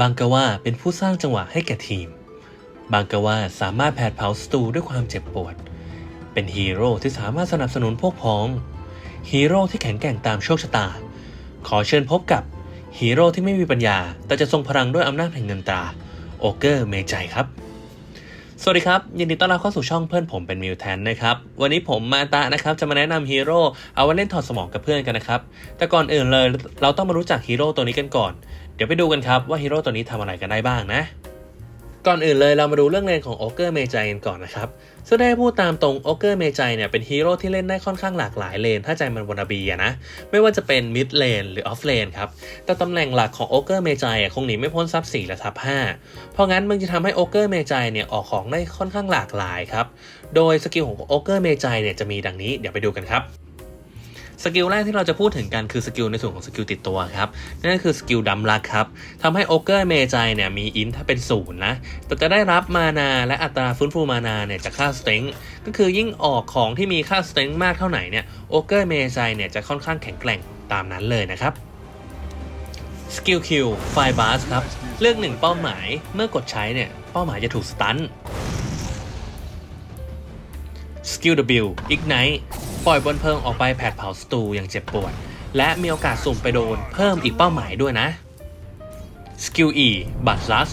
บางกะว่าเป็นผู้สร้างจังหวะให้แก่ทีม บางกะว่าสามารถแผดเผาศัตรูด้วยความเจ็บปวด เป็นฮีโร่ที่สามารถสนับสนุนพวกพ้อง ฮีโร่ที่แข็งแกร่งตามโชคชะตา ขอเชิญพบกับฮีโร่ที่ไม่มีปัญญา แต่จะทรงพลังด้วยอำนาจแห่งเงินตราโอเกอร์เมจัยครับ สวัสดีครับ ยินดีต้อนรับเข้าสู่ช่องเพื่อนผมเป็นมิวแทนนะครับ วันนี้ผมมาตะนะครับ จะมาแนะนำฮีโร่เอาไว้เล่นถอดสมองกับเพื่อนกันนะครับ แต่ก่อนอื่นเลยเราต้องมารู้จักฮีโร่ตัวนี้กันก่อน เดี๋ยวไปดูกันครับว่าฮีโร่ตัวนี้ทำอะไรกันได้บ้างนะ ก่อนอื่นเลยเรามาดูเรื่องเลนของโอเกอร์เมจัยกันก่อนนะครับซึ่งได้พูดตามตรงโอเกอร์เมจัยเนี่ยเป็นฮีโร่ที่เล่นได้ค่อนข้างหลากหลายเลน ถ้าใจมันวนาบีอะนะ ไม่ว่าจะเป็นมิดเลนหรือออฟเลนครับ แต่ตำแหน่งหลักของโอเกอร์เมจัยคงหนีไม่พ้นซับ 4 และซับ 5 เพราะงั้นมึงจะทำให้โอเกอร์เมจัยเนี่ยออกของได้ค่อนข้างหลากหลายครับ โดยสกิลของโอเกอร์เมจัยเนี่ยจะมีดังนี้เดี๋ยวไปดูกันครับ สกิลแรกที่เราจะพูดถึงกันคือสกิลในส่วนของสกิลติดตัวครับนั่นก็คือสกิลดำรักครับทำให้โอเกอร์เมจัยเนี่ยมีอินถ้าเป็นศูนย์นะแต่จะได้รับมานาและอัตราฟื้นฟูมานาเนี่ยจากค่าสเต็งก็คือยิ่งออกของที่มีค่าสเต็งมากเท่าไหร่เนี่ยโอเกอร์เมจัยเนี่ยจะค่อนข้างแข็งแกร่งตามนั้นเลยนะครับสกิลคิวไฟบาสครับเลือกหนึ่งเป้าหมายเมื่อกดใช้เนี่ยเป้าหมายจะถูกสตันสกิล W Ignite ปล่อยบนเพลิงออกไปแผดเผาศัตรูอย่างเจ็บปวด และมีโอกาสสุ่มไปโดนเพิ่มอีกเป้าหมายด้วยนะสกิล E บัตลัส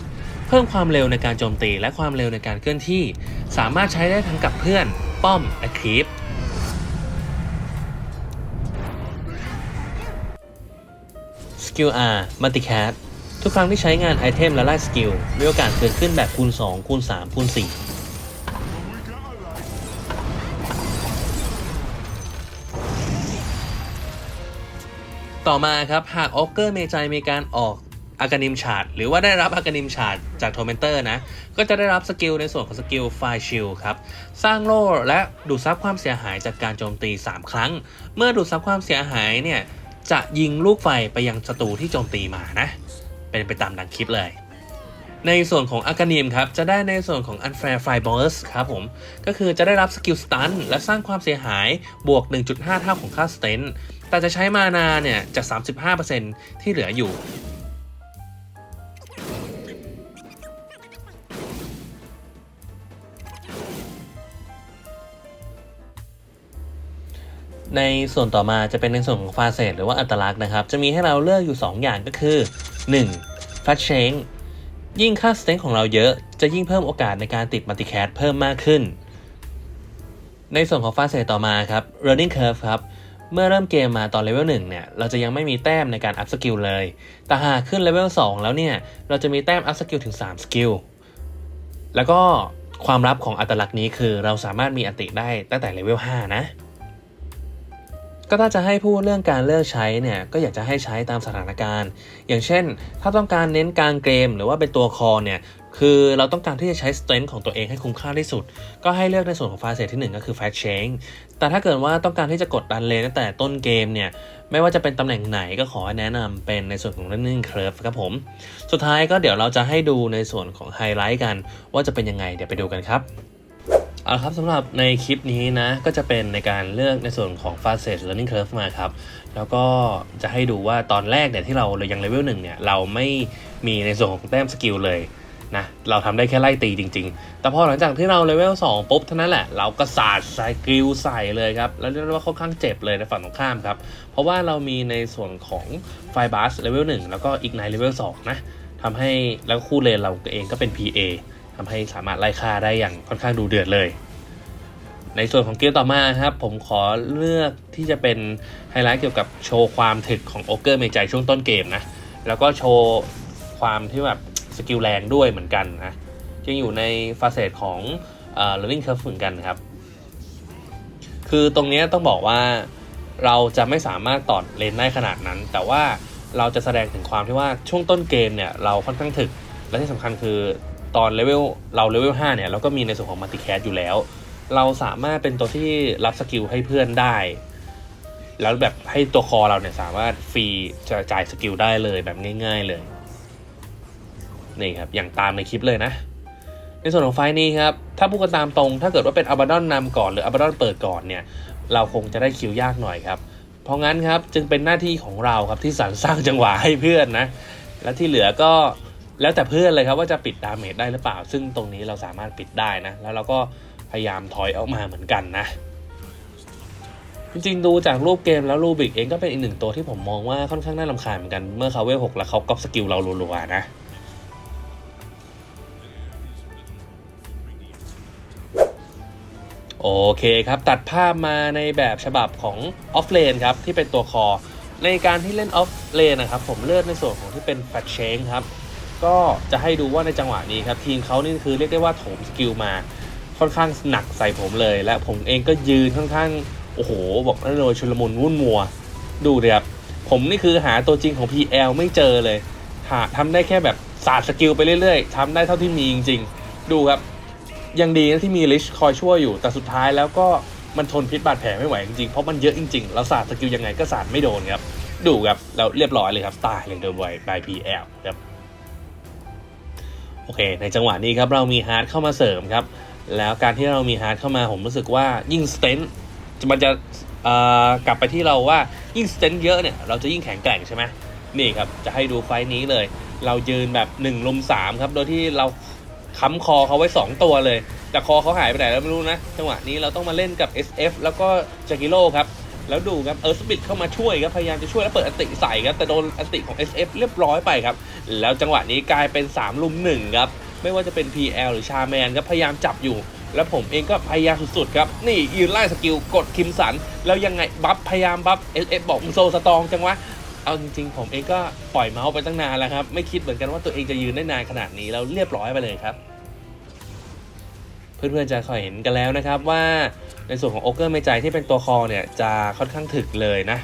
เพิ่มความเร็วในการโจมตีและความเร็วในการเคลื่อนที่ สามารถใช้ได้ทั้งกับเพื่อนป้อมและครีปสกิล R มัลติแคททุกครั้งที่ใช้งานไอเทมและไล่สกิลมีโอกาสเกิดขึ้นแบบคูณ 2 คูณ 3 คูณ 4 ต่อมาครับ หากออกเกอร์เมจัยมีการออกอากานิมชาร์ดหรือว่าได้รับอากานิมชาร์ดจากโทเมนเตอร์นะ ก็จะได้รับสกิลในส่วนของสกิลไฟชิลครับ สร้างโล่และดูดซับความเสียหายจากการโจมตี 3 ครั้ง เมื่อดูดซับความเสียหายเนี่ย จะยิงลูกไฟไปยังศัตรูที่โจมตีมานะ เป็นไปตามดังคลิปเลย ในส่วนของอากานิมครับ จะได้ในส่วนของ Unfair Fire Burst ครับผม ก็คือจะได้รับสกิลสตันและสร้างความเสียหายบวก 1.5 เท่าของค่าสเตน แต่จะใช้มานาเนี่ยจาก 35%ที่เหลืออยู่ ในส่วนต่อมาจะเป็นในส่วนของฟาเซตหรือว่าอัตลักษณ์นะครับ จะมีให้เราเลือกอยู่ 2 อย่างก็คือ 1. f a t Change ยิ่งค่าสเต็งของเราเยอะ จะยิ่งเพิ่มโอกาสในการติดมัลติแคทเพิ่มมากขึ้น ในส่วนของฟาเซตต่อมาครับ Running Curve ครับ เมื่อเริ่มเกมมาตอนเลเวล1เนี่ยเราจะยังไม่มีแต้มในการอัพสกิลเลย แต่หากขึ้นเลเวล2แล้วเนี่ยเราจะมีแต้มอัพสกิลถึง3สกิล แล้วก็ความลับของอัตลักษณ์นี้คือเราสามารถมีอัติได้ตั้งแต่เลเวล5นะ ก็ถ้าจะให้พูดเรื่องการเลือกใช้เนี่ยก็อยากจะให้ใช้ตามสถานการณ์ อย่างเช่น ถ้าต้องการเน้นกลางเกมหรือว่าเป็นตัวคอเนี่ยคือเราต้องการที่จะใช้ strength ของตัวเองให้คุ้มค่าที่สุด ก็ให้เลือกในส่วนของฟาเซตที่ 1 ก็คือ fast change แต่ถ้าเกิดว่าต้องการที่จะกดดันเลนตั้งแต่ต้นเกมเนี่ยไม่ว่าจะเป็นตำแหน่งไหนก็ขอแนะนำเป็นในส่วนของ running curve ครับผม สุดท้ายก็เดี๋ยวเราจะให้ดูในส่วนของไฮไลท์กัน ว่าจะเป็นยังไงเดี๋ยวไปดูกันครับ เอาละครับสำหรับในคลิปนี้นะ ก็จะเป็นในการเลือกในส่วนของ Fast Learning Curve มาครับ แล้วก็จะให้ดูว่าตอนแรกเนี่ยที่เรายังเลเวลหนึ่งเนี่ยเราไม่มีในส่วนของแต้มสกิลเลยนะเราทำได้แค่ไล่ตีจริง ๆ แต่พอหลังจากที่เราเลเวล2ปุ๊บเท่านั้นแหละ เราก็สาดสกิลใส่เลยครับ แล้วเรียกว่าค่อนข้างเจ็บเลยในฝั่งตรงข้ามครับ เพราะว่าเรามีในส่วนของไฟบัสเลเวล1แล้วก็อีกในเลเวล2นะทำให้แล้วคู่เลนเราเองก็เป็น PA ทำให้สามารถไล่ฆ่าได้อย่างค่อนข้างดูเดือดเลย ในส่วนของเกมต่อมาครับ ผมขอเลือกที่จะเป็นไฮไลท์เกี่ยวกับโชว์ความถึกของโอเกอร์เมใจช่วงต้นเกมนะ แล้วก็โชว์ความที่แบบสกิลแรงด้วยเหมือนกันนะยังอยู่ในฟาเซตของเอ่อ learning curve เหมือนกันครับ คือตรงนี้ต้องบอกว่าเราจะไม่สามารถตอดเลนได้ขนาดนั้น แต่ว่าเราจะแสดงถึงความที่ว่าช่วงต้นเกมเนี่ยเราค่อนข้างถึก และที่สำคัญคือ ตอนเลเวลเราเลเวล5เนี่ยเราก็มีในส่วนของมัลติแคสอยู่แล้ว เราสามารถเป็นตัวที่รับสกิลให้เพื่อนได้ แล้วแบบให้ตัวคอเราเนี่ยสามารถฟรีจะจ่ายสกิลได้เลยแบบง่าย ๆเลยนี่ครับอย่างตามในคลิปเลยนะ ในส่วนของไฟนี้ครับถ้าพูดกันตามตรง ถ้าเกิดว่าเป็นอับาดอนนำก่อนหรืออับาดอนเปิดก่อนเนี่ยเราคงจะได้คิวยากหน่อยครับเพราะงั้นครับจึงเป็นหน้าที่ของเราครับที่สรรสร้างจังหวะให้เพื่อนนะและที่เหลือก็ แล้วแต่เพื่อนเลยครับว่าจะปิดดาเมจได้หรือเปล่า ซึ่งตรงนี้เราสามารถปิดได้นะ แล้วเราก็พยายามถอยออกมาเหมือนกันนะ จริงๆ ดูจากรูปเกมแล้วรูบิกเองก็เป็นอีกหนึ่งตัวที่ผมมองว่าค่อนข้างน่ารำคาญเหมือนกัน เมื่อเขาเวลหกแล้วเขาก๊อปสกิลเรารัวๆนะโอเคครับ ตัดภาพมาในแบบฉบับของออฟเลนครับ ที่เป็นตัวคอ ในการที่เล่นออฟเลนนะครับ ผมเลือกในส่วนของที่เป็นแฟชเชงครับ ก็จะให้ดูว่าในจังหวะนี้ครับทีมเขานี่คือเรียกได้ว่าโถมสกิลมาค่อนข้างหนักใส่ผมเลย และผมเองก็ยืนค่อนข้างโอ้โห บอกได้เลยชุลมุนวุ่นมัว ดูเลยครับผมนี่คือหาตัวจริงของ PL ไม่เจอเลยหาทำได้แค่แบบศาสตร์สกิลไปเรื่อยๆทำได้เท่าที่มีจริงๆ ดูครับ ยังดีนะที่มีลิชคอยช่วยอยู่ แต่สุดท้ายแล้วก็มันทนพิษบาดแผลไม่ไหวจริงๆ เพราะมันเยอะจริงๆ แล้วศาสตร์สกิลยังไงก็ศาสตร์ไม่โดนครับ ดูครับ แล้วเรียบร้อยเลยครับ ตายเลยโดยบาย PL ครับ โอเค ในจังหวะนี้ครับเรามีฮาร์ดเข้ามาเสริมครับ แล้วการที่เรามีฮาร์ดเข้ามาผมรู้สึกว่ายิ่งสเตนมันจะกลับไปที่เราว่ายิ่งสเตนเยอะเนี่ยเราจะยิ่งแข็งแกร่งใช่ไหมนี่ครับจะให้ดูไฟนี้เลย เรายืนแบบ1ลุม3ครับ โดยที่เราค้ำคอเขาไว้ 2 ตัวเลย แต่คอเขาหายไปไหนแล้วไม่รู้นะ จังหวะนี้เราต้องมาเล่นกับ SF แล้วก็จากิโลครับ แล้วดูครับเออร์สปิดเข้ามาช่วยครับพยายามจะช่วยแล้วเปิดอันติใส่ครับแต่โดนอันติของ SF เรียบร้อยไปครับ แล้วจังหวะนี้กลายเป็น3ลุม1ครับไม่ว่าจะเป็น PL หรือชาแมนครับพยายามจับอยู่ แล้วผมเองก็พยายามสุดๆครับนี่ยืนไล่สกิลกดคิมสัน แล้วยังไงบัฟพยายามบัฟ SF บอกมึงโซสตองจังวะเอาจริงๆ ผมเองก็ปล่อยเมาส์ไปตั้งนานแล้วครับ ไม่คิดเหมือนกันว่าตัวเองจะยืนได้นานขนาดนี้แล้วเรียบร้อยไปเลยครับ เพื่อนๆจะคอยเห็นกันแล้วนะครับว่าในส่วนของโอเกอร์ไม่ใจที่เป็นตัวคอเนี่ยจะค่อนข้างถึกเลยนะ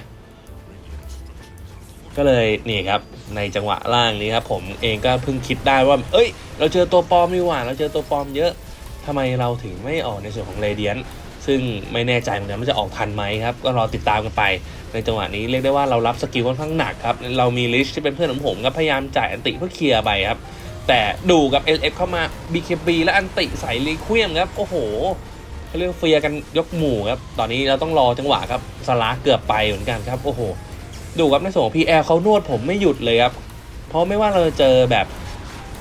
ก็เลยนี่ครับในจังหวะล่างนี้ครับผมเองก็เพิ่งคิดได้ว่า เอ้ย เราเจอตัวปลอมดีกว่า เราเจอตัวปลอมเยอะทำไมเราถึงไม่ออกในส่วนของเรเดียนซึ่งไม่แน่ใจเหมือนกันว่าจะออกทันไหมครับ ก็รอติดตามกันไป ในจังหวะนี้เรียกได้ว่าเรารับสกิลค่อนข้างหนักครับ เรามีลิชที่เป็นเพื่อนของผมก็พยายามจ่ายอันติเพื่อเคลียร์ไปครับ แต่ดูกับ LF เข้ามา BKB และอันติใส่ลีควียมครับ โอ้โหเขาเรียกเฟียกันยกหมู่ครับ ตอนนี้เราต้องรอจังหวะครับสลาเกือบไปเหมือนกันครับ โอ้โห ดูครับในส่วนของ PL เขานวดผมไม่หยุดเลยครับ เพราะไม่ว่าเราจะเจอแบบ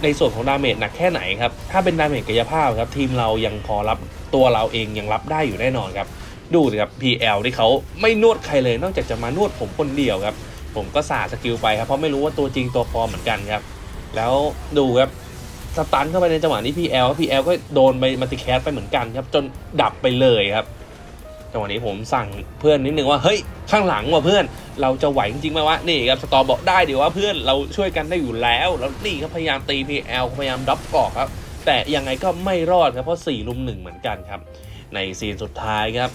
ในส่วนของดาเมจหนักแค่ไหนครับ ถ้าเป็นดาเมจกายภาพครับ ทีมเรายังพอรับตัวเราเองยังรับได้อยู่แน่นอนครับ ดูสิครับ PL ที่เขาไม่นวดใครเลย นอกจากจะมานวดผมคนเดียวครับ ผมก็สาสกิลไปครับ เพราะไม่รู้ว่าตัวจริงตัวปลอมเหมือนกันครับ แล้วดูครับสตันเข้าไปในจังหวะนี้ PL PL ก็โดนไปมัติแคสไปเหมือนกันครับ จนดับไปเลยครับจังหวะนี้ผมสั่งเพื่อนนิดนึงว่าเฮ้ยข้างหลังว่ะเพื่อน เราจะไหวจริงไหมวะนี่ครับสตอร์บอกได้เดี๋ยวว่าเพื่อนเราช่วยกันได้อยู่แล้ว แล้วนี่ครับพยายามตี PL พยายามดับกอกครับ แต่ยังไงก็ไม่รอดครับเพราะ4ลุมหนึ่งเหมือนกันครับ ในซีนสุดท้ายครับ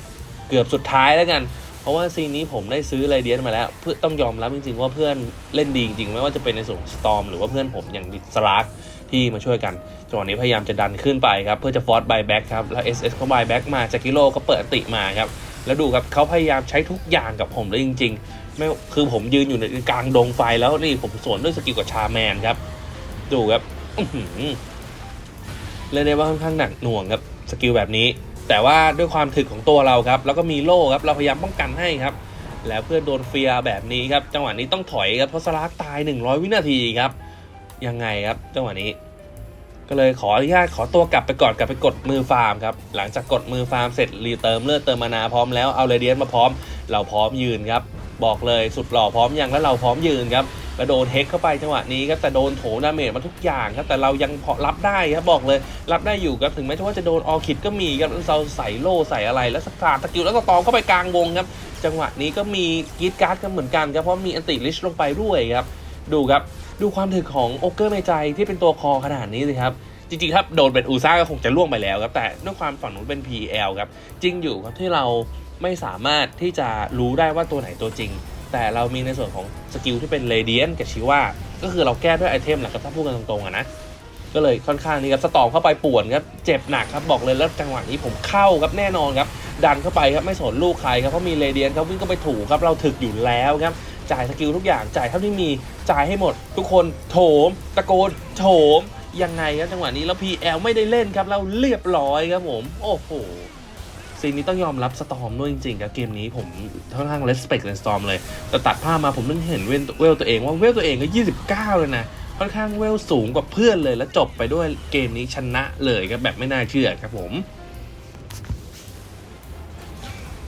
เกือบสุดท้ายแล้วกัน เพราะว่าซีนนี้ผมได้ซื้อไรเดียนมาแล้ว เพื่อต้องยอมรับจริงๆว่าเพื่อนเล่นดีจริงๆไม่ว่าจะเป็นในส่วนสตอมหรือว่าเพื่อนผมอย่างดิสลาร์กที่มาช่วยกันจังหวะนี้พยายามจะดันขึ้นไปครับ เพื่อจะฟอร์สไบแบ็กครับ แล้ว SS เขาบแบ็กมาจากกิโลก็เปิดติมาครับ แล้วดูครับเขาพยายามใช้ทุกอย่างกับผมเลยจริงๆไม่คือผมยืนอยู่ในกลางดงไฟแล้วนี่ผมสวนด้วยสกิลกับชาแมนครับ ดูครับเล่นได้ว่าค่อนข้างหนักหน่วงครับสกิลแบบนี้ แต่ว่าด้วยความถึกของตัวเราครับ แล้วก็มีโล่ครับ เราพยายามป้องกันให้ครับ แล้วเพื่อโดนเฟียแบบนี้ครับ จังหวะนี้ต้องถอยครับเพราะสลากตาย 100 วินาทีครับ ยังไงครับ จังหวะนี้ ก็เลยขออนุญาตขอตัวกลับไปก่อนกลับไปกดมือฟาร์มครับ หลังจากกดมือฟาร์มเสร็จรีเติมเลือดเติมมานาพร้อมแล้วเอาเรเดียนมาพร้อม เราพร้อมยืนครับ บอกเลยสุดหล่อพร้อมยังแล้วเราพร้อมยืนครับ แล้วโดนเฮกเข้าไปจังหวะนี้ครับแต่โดนโถดาเมจมาทุกอย่างครับแต่เรายังพอรับได้ครับบอกเลยรับได้อยู่ครับถึงแม้ว่าจะโดนออคิดก็มีครับเราใส่โล่ใส่อะไรแล้วสกัดตะกิวแล้วก็ตอมเข้าไปกลางวงครับจังหวะนี้ก็มีกีดการ์ดกันเหมือนกันครับเพราะมีอันติลิชลงไปด้วยครับดูครับดูความถึกของโอเกอร์เมใจที่เป็นตัวคอขนาดนี้เลยครับจริงๆครับโดนเป็นอูซ่าก็คงจะล่วงไปแล้วครับแต่ด้วยความฝั่งนู้นเป็น PL ครับจริงอยู่ครับที่เราไม่สามารถที่จะรู้ได้ว่าตัวไหนตัวจริง แต่เรามีในส่วนของสกิลที่เป็นเรเดียนกับชิว่าก็คือเราแก้ด้วยไอเทมแหละครับถ้าพูดกันตรงๆอะนะก็เลยค่อนข้างนี้ครับสตอมเข้าไปป่วนครับเจ็บหนักครับบอกเลยแล้วจังหวะนี้ผมเข้าครับแน่นอนครับดันเข้าไปครับไม่สนลูกใครครับเพราะมีเรเดียนครับวิ่งเข้าไปถูกครับเราถึกอยู่แล้วครับจ่ายสกิลทุกอย่างจ่ายเท่าที่มีจ่ายให้หมด ทุกคนโถมตะโกนโถมยังไงครับจังหวะนี้แล้ว PL ไม่ได้เล่นครับเราเรียบร้อยครับผม โอ้โห ซีนนี้ต้องยอมรับสตอมด้วยจริงๆครับเกมนี้ผมค่อนข้างเลสเปกในสตอมเลย แต่ตัดภาพมาผมนึกเห็นเวลเวลตัวเองว่าเวลตัวเองก็ 29 เลยนะ ค่อนข้างเวลสูงกว่าเพื่อนเลย แล้วจบไปด้วยเกมนี้ชนะเลยครับแบบไม่น่าเชื่อครับผม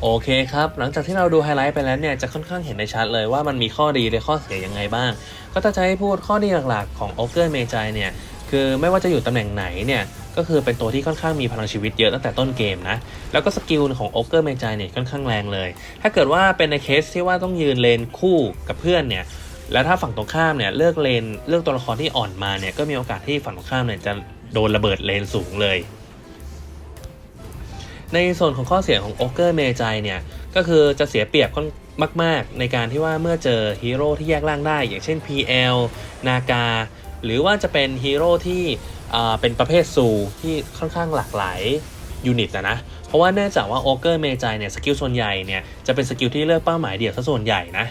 โอเคครับ หลังจากที่เราดูไฮไลท์ไปแล้วเนี่ย จะค่อนข้างเห็นได้ชัดเลยว่ามันมีข้อดีและข้อเสียยังไงบ้าง ก็ถ้าจะให้พูดข้อดีหลักๆของโอเกอร์เมจายเนี่ย คือไม่ว่าจะอยู่ตำแหน่งไหนเนี่ย ก็คือเป็นตัวที่ค่อนข้างมีพลังชีวิตเยอะตั้งแต่ต้นเกมนะ แล้วก็สกิลของโอเกอร์เมจายเนี่ยค่อนข้างแรงเลย ถ้าเกิดว่าเป็นในเคสที่ว่าต้องยืนเลนคู่กับเพื่อนเนี่ยแล้วถ้าฝั่งตรงข้ามเนี่ยเลือกเลนเลือกตัวละครที่อ่อนมาเนี่ยก็มีโอกาสที่ฝั่งตรงข้ามเนี่ยจะโดนระเบิดเลนสูงเลย ในส่วนของข้อเสียของโอเกอร์เมจายเนี่ยก็คือจะเสียเปรียบค่อนมาก ๆ ในการที่ว่าเมื่อเจอฮีโร่ที่แยกร่างได้ อย่างเช่น PL นากาหรือว่าจะเป็นฮีโร่ที่ เป็นประเภทซูที่ค่อนข้างหลากหลายยูนิตนะนะ เพราะว่าเนื่องจากว่าโอเกอร์เมจายเนี่ยสกิลส่วนใหญ่เนี่ยจะเป็นสกิลที่เลือกเป้าหมายเดี่ยวซะส่วนใหญ่นะ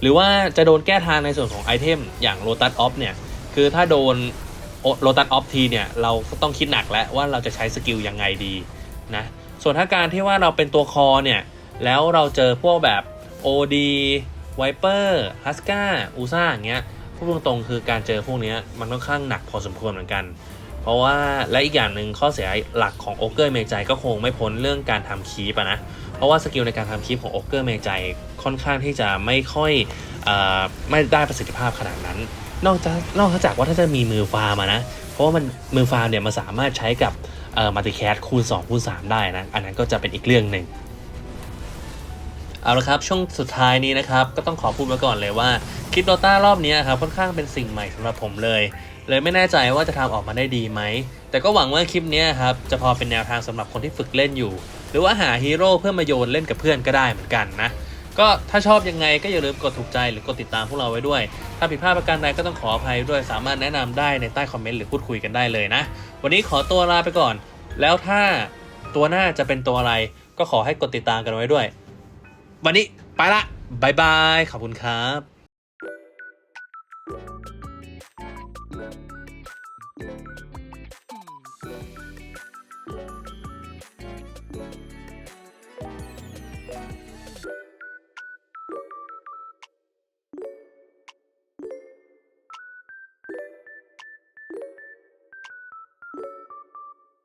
หรือว่าจะโดนแก้ทางในส่วนของไอเทมอย่างโ o ตัสออฟเนี่ย คือถ้าโดนโ o ตัสออฟทีเนี่ย เราก็ต้องคิดหนักแล้วว่าเราจะใช้สกิลยังไงดีนะ ส่วนถ้าการที่ว่าเราเป็นตัวคอเนี่ย แล้วเราเจอพวกแบบ OD Viper h u s k a u s a อย่างเงี้ยพูดตรงๆคือการเจอพวกนี้มันค่อนข้างหนักพอสมควรเหมือนกัน เพราะว่าและอีกอย่างหนึ่งข้อเสียหลักของโอเกอร์เมจายก็คงไม่พ้นเรื่องการทำคีปะนะ เพราะว่าสกิลในการทำคีปของโอเกอร์เมจายค่อนข้างที่จะไม่ค่อยอไม่ได้ประสิทธิภาพขนาดนั้น นอกจากนอกจากว่าถ้าจะมีมือฟาร์มนะ เพราะว่ามันมือฟาร์มเนี่ยมันสามารถใช้กับมัลติแคสคูณ2คูณ3ได้นะ อันนั้นก็จะเป็นอีกเรื่องหนึ่งเอาละครับ ช่วงสุดท้ายนี้นะครับ ก็ต้องขอพูดไว้ก่อนเลยว่าคลิปโดต้ารอบนี้ครับค่อนข้างเป็นสิ่งใหม่สำหรับผมเลย เลยไม่แน่ใจว่าจะทำออกมาได้ดีไหม แต่ก็หวังว่าคลิปนี้ครับ จะพอเป็นแนวทางสำหรับคนที่ฝึกเล่นอยู่ หรือว่าหาฮีโร่เพื่อมาโยนเล่นกับเพื่อนก็ได้เหมือนกันนะ ก็ถ้าชอบยังไงก็อย่าลืมกดถูกใจหรือกดติดตามพวกเราไว้ด้วย ถ้าผิดพลาดประการใดก็ต้องขออภัยด้วย สามารถแนะนำได้ในใต้คอมเมนต์หรือพูดคุยกันได้เลยนะ วันนี้ขอตัวลาไปก่อน แล้วถ้าตัวหน้าจะเป็นตัวอะไรก็ขอให้กดติดตามกันไว้ด้วย วันนี้ไปละบายบาย ขอบคุณครับ Música